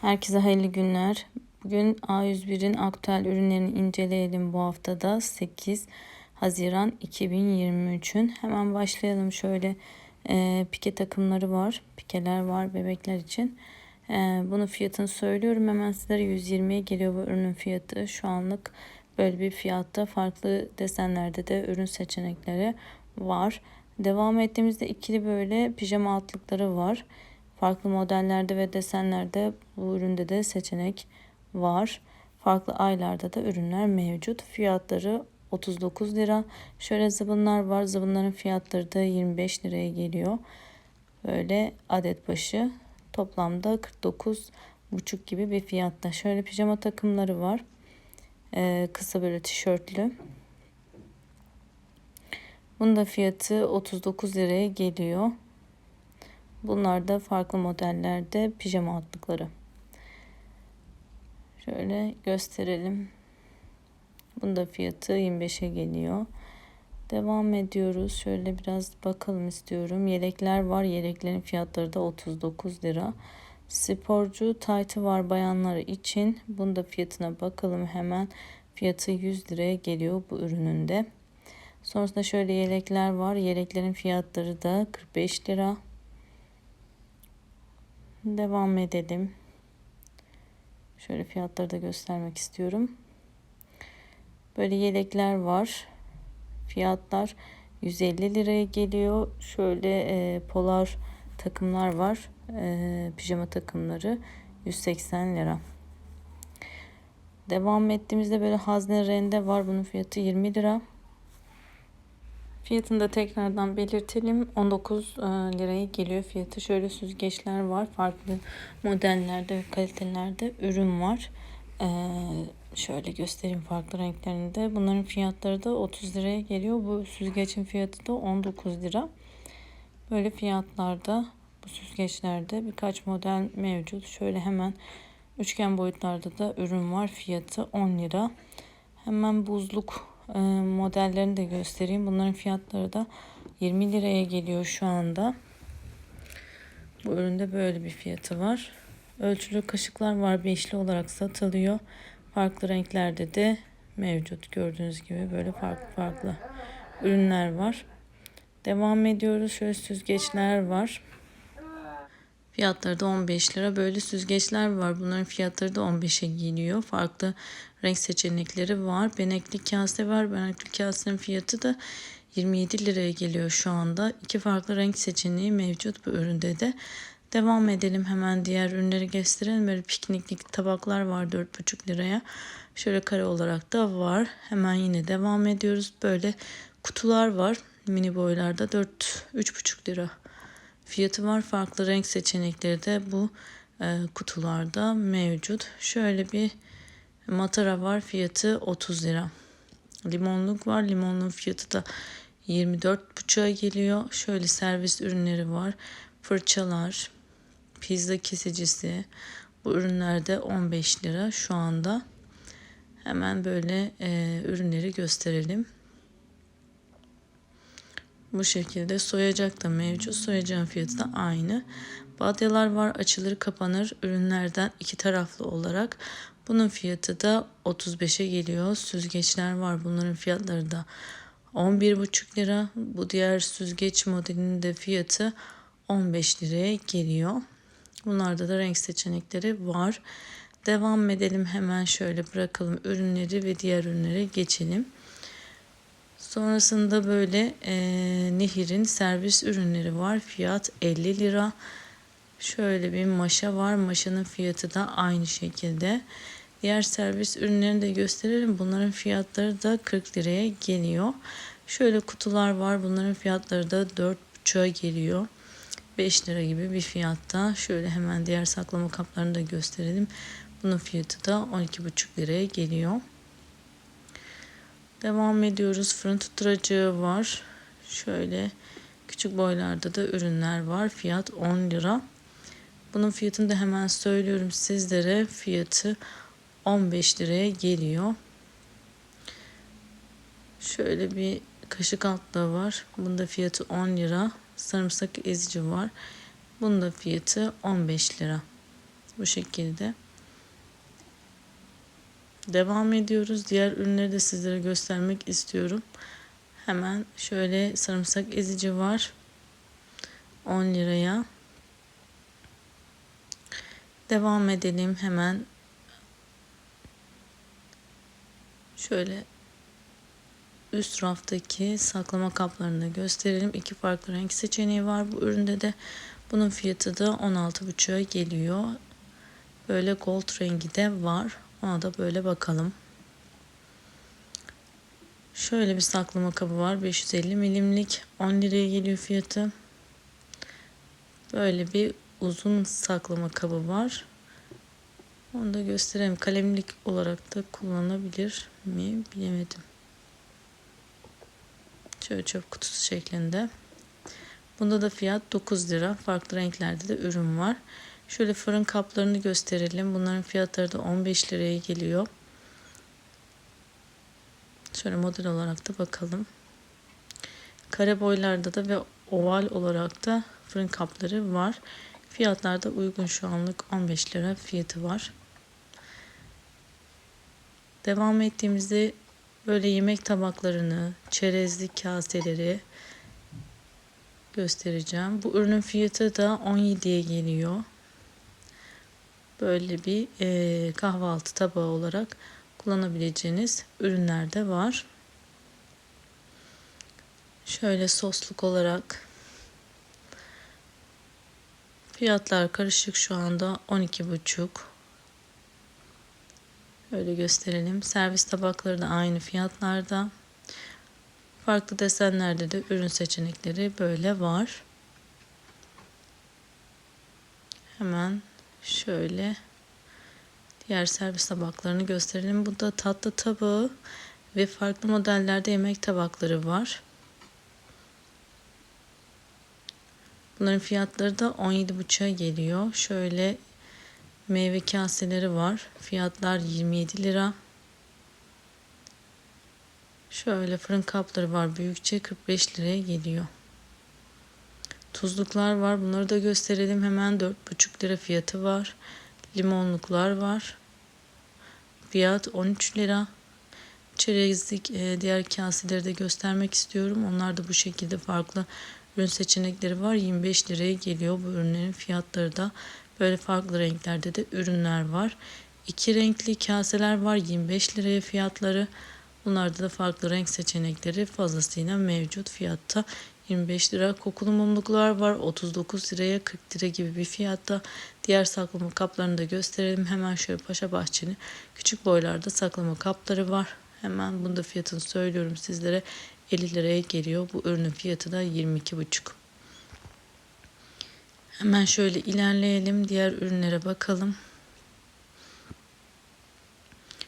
Herkese hayırlı günler. Bugün A101'in aktüel ürünlerini inceleyelim bu haftada 8 Haziran 2023'ün. Hemen başlayalım. Şöyle e, pike takımları var. Pikeler var bebekler için. E, bunun fiyatını söylüyorum. Hemen sizlere 120'ye geliyor bu ürünün fiyatı. Şu anlık böyle bir fiyatta farklı desenlerde de ürün seçenekleri var. Devam ettiğimizde ikili böyle pijama altlıkları var. Farklı modellerde ve desenlerde bu üründe de seçenek var. Farklı aylarda da ürünler mevcut. Fiyatları 39 lira. Şöyle zıbınlar var. Zıbınların fiyatları da 25 liraya geliyor. Böyle adet başı toplamda 49 buçuk gibi bir fiyatta. Şöyle pijama takımları var. Ee, kısa böyle tişörtlü. Bunun da fiyatı 39 liraya geliyor. Bunlar da farklı modellerde pijama altlıkları. Şöyle gösterelim. Bunda fiyatı 25'e geliyor. Devam ediyoruz. Şöyle biraz bakalım istiyorum. Yelekler var. Yeleklerin fiyatları da 39 lira. Sporcu taytı var bayanlar için. Bunda fiyatına bakalım hemen. Fiyatı 100 liraya geliyor bu ürününde. Sonrasında şöyle yelekler var. Yeleklerin fiyatları da 45 lira. Devam edelim. Şöyle fiyatları da göstermek istiyorum. Böyle yelekler var. Fiyatlar 150 liraya geliyor. Şöyle e, polar takımlar var. E, pijama takımları 180 lira. Devam ettiğimizde böyle hazne rende var. Bunun fiyatı 20 lira. Fiyatını da tekrardan belirtelim. 19 e, liraya geliyor fiyatı. Şöyle süzgeçler var. Farklı modellerde kalitelerde ürün var. E, şöyle göstereyim farklı renklerinde. Bunların fiyatları da 30 liraya geliyor. Bu süzgecin fiyatı da 19 lira. Böyle fiyatlarda bu süzgeçlerde birkaç model mevcut. Şöyle hemen üçgen boyutlarda da ürün var. Fiyatı 10 lira. Hemen buzluk modellerini de göstereyim. Bunların fiyatları da 20 liraya geliyor şu anda. Bu üründe böyle bir fiyatı var. Ölçülü kaşıklar var. Beşli olarak satılıyor. Farklı renklerde de mevcut. Gördüğünüz gibi böyle farklı farklı ürünler var. Devam ediyoruz. Şöyle süzgeçler var. Fiyatları da 15 lira. Böyle süzgeçler var. Bunların fiyatları da 15'e geliyor. Farklı renk seçenekleri var. Benekli kase var. Benekli kasenin fiyatı da 27 liraya geliyor şu anda. İki farklı renk seçeneği mevcut bu üründe de. Devam edelim hemen diğer ürünleri gösterelim. Böyle pikniklik tabaklar var 4,5 liraya. Şöyle kare olarak da var. Hemen yine devam ediyoruz. Böyle kutular var. Mini boylarda 4 3,5 lira fiyatı var. Farklı renk seçenekleri de bu e, kutularda mevcut. Şöyle bir matara var. Fiyatı 30 lira. Limonluk var. Limonluğun fiyatı da 24,5'a geliyor. Şöyle servis ürünleri var. Fırçalar, pizza kesicisi. Bu ürünler de 15 lira şu anda. Hemen böyle e, ürünleri gösterelim. Bu şekilde soyacak da mevcut. Soyacağın fiyatı da aynı. Badyalar var açılır kapanır ürünlerden iki taraflı olarak. Bunun fiyatı da 35'e geliyor. Süzgeçler var. Bunların fiyatları da 11,5 lira. Bu diğer süzgeç modelinin de fiyatı 15 liraya geliyor. Bunlarda da renk seçenekleri var. Devam edelim hemen şöyle bırakalım ürünleri ve diğer ürünlere geçelim. Sonrasında böyle e, Nehir'in servis ürünleri var. Fiyat 50 lira. Şöyle bir maşa var. Maşanın fiyatı da aynı şekilde. Diğer servis ürünlerini de gösterelim. Bunların fiyatları da 40 liraya geliyor. Şöyle kutular var. Bunların fiyatları da 4,5'a geliyor. 5 lira gibi bir fiyatta. Şöyle hemen diğer saklama kaplarını da gösterelim. Bunun fiyatı da 12,5 liraya geliyor. Devam ediyoruz. Fırın tutturacığı var. Şöyle küçük boylarda da ürünler var. Fiyat 10 lira. Bunun fiyatını da hemen söylüyorum sizlere. Fiyatı 15 liraya geliyor. Şöyle bir kaşık altlığı var. Bunda fiyatı 10 lira. Sarımsak ezici var. Bunda fiyatı 15 lira. Bu şekilde. Devam ediyoruz. Diğer ürünleri de sizlere göstermek istiyorum. Hemen şöyle sarımsak ezici var. 10 liraya. Devam edelim hemen. Şöyle üst raftaki saklama kaplarını gösterelim. İki farklı renk seçeneği var bu üründe de. Bunun fiyatı da 16,5'a geliyor. Böyle gold rengi de var. Ona da böyle bakalım. Şöyle bir saklama kabı var. 550 milimlik. 10 liraya geliyor fiyatı. Böyle bir uzun saklama kabı var. Onu da göstereyim. Kalemlik olarak da kullanılabilir mi bilemedim. Şöyle çöp kutusu şeklinde. Bunda da fiyat 9 lira. Farklı renklerde de ürün var. Şöyle fırın kaplarını gösterelim. Bunların fiyatları da 15 liraya geliyor. Şöyle model olarak da bakalım. Kare boylarda da ve oval olarak da fırın kapları var. Fiyatlar da uygun şu anlık 15 lira fiyatı var. Devam ettiğimizde böyle yemek tabaklarını, çerezlik kaseleri göstereceğim. Bu ürünün fiyatı da 17'ye geliyor. Böyle bir e, kahvaltı tabağı olarak kullanabileceğiniz ürünler de var. Şöyle sosluk olarak fiyatlar karışık şu anda 12,5 Öyle gösterelim. Servis tabakları da aynı fiyatlarda. Farklı desenlerde de ürün seçenekleri böyle var. Hemen şöyle diğer servis tabaklarını gösterelim. Bu da tatlı tabağı ve farklı modellerde yemek tabakları var. Bunların fiyatları da 17,5'a geliyor. Şöyle meyve kaseleri var. Fiyatlar 27 lira. Şöyle fırın kapları var. Büyükçe 45 liraya geliyor. Tuzluklar var. Bunları da gösterelim. Hemen 4,5 lira fiyatı var. Limonluklar var. Fiyat 13 lira. Çerezlik e, diğer kaseleri de göstermek istiyorum. Onlar da bu şekilde farklı ürün seçenekleri var. 25 liraya geliyor bu ürünlerin fiyatları da. Böyle farklı renklerde de ürünler var. İki renkli kaseler var. 25 liraya fiyatları. Bunlarda da farklı renk seçenekleri fazlasıyla mevcut fiyatta. 25 lira kokulu mumluklar var. 39 liraya 40 lira gibi bir fiyatta. Diğer saklama kaplarını da gösterelim. Hemen şöyle Paşa Bahçe'nin küçük boylarda saklama kapları var. Hemen bunda fiyatını söylüyorum sizlere. 50 liraya geliyor. Bu ürünün fiyatı da 22,5. Hemen şöyle ilerleyelim. Diğer ürünlere bakalım.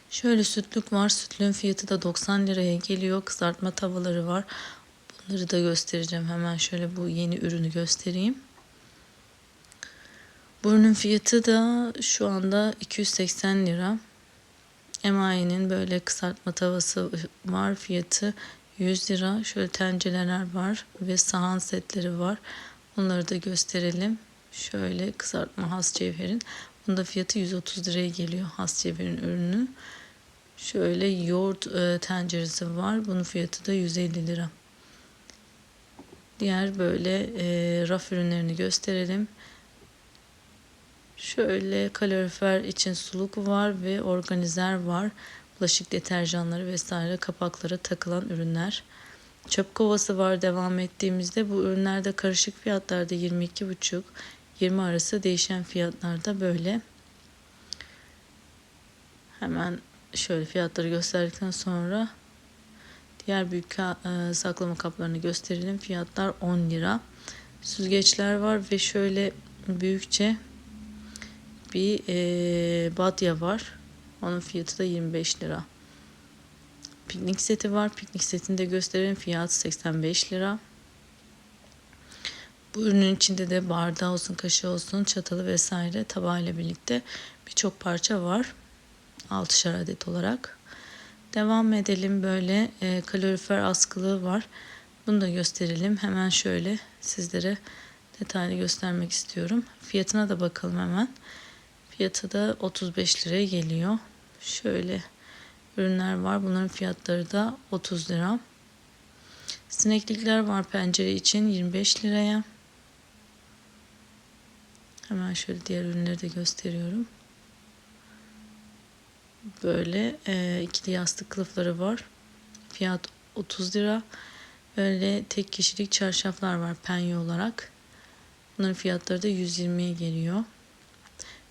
Şöyle sütlük var. Sütlüğün fiyatı da 90 liraya geliyor. Kızartma tavaları var. Bunları da göstereceğim. Hemen şöyle bu yeni ürünü göstereyim. Bu ürünün fiyatı da şu anda 280 lira. Emayi'nin böyle kızartma tavası var. Fiyatı 100 lira. Şöyle tencereler var ve sahan setleri var. Bunları da gösterelim. Şöyle kızartma has cevherin. Bunda fiyatı 130 liraya geliyor has cevherin ürünü. Şöyle yoğurt e, tenceresi var. Bunun fiyatı da 150 lira. Diğer böyle e, raf ürünlerini gösterelim. Şöyle kalorifer için suluk var ve organizer var. Bulaşık deterjanları vesaire kapaklara takılan ürünler. Çöp kovası var devam ettiğimizde. Bu ürünlerde karışık fiyatlarda 22,5 20 arası değişen fiyatlarda böyle. Hemen şöyle fiyatları gösterdikten sonra diğer büyük e, saklama kaplarını gösterelim. Fiyatlar 10 lira. Süzgeçler var ve şöyle büyükçe bir e, badya var. Onun fiyatı da 25 lira. Piknik seti var. Piknik setini de gösterelim. Fiyatı 85 lira. Bu ürünün içinde de bardağı olsun, kaşığı olsun, çatalı vesaire tabağıyla birlikte birçok parça var. 6'şar adet olarak. Devam edelim böyle e, kalorifer askılığı var. Bunu da gösterelim. Hemen şöyle sizlere detaylı göstermek istiyorum. Fiyatına da bakalım hemen. Fiyatı da 35 liraya geliyor. Şöyle ürünler var. Bunların fiyatları da 30 lira. Sineklikler var pencere için 25 liraya. Hemen şöyle diğer ürünleri de gösteriyorum. Böyle e, ikili yastık kılıfları var. Fiyat 30 lira. Böyle tek kişilik çarşaflar var penye olarak. Bunların fiyatları da 120'ye geliyor.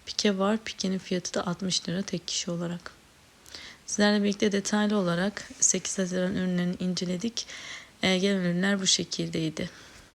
Pike var. Pikenin fiyatı da 60 lira tek kişi olarak. Sizlerle birlikte detaylı olarak 8 Haziran ürünlerini inceledik. E, gelen ürünler bu şekildeydi.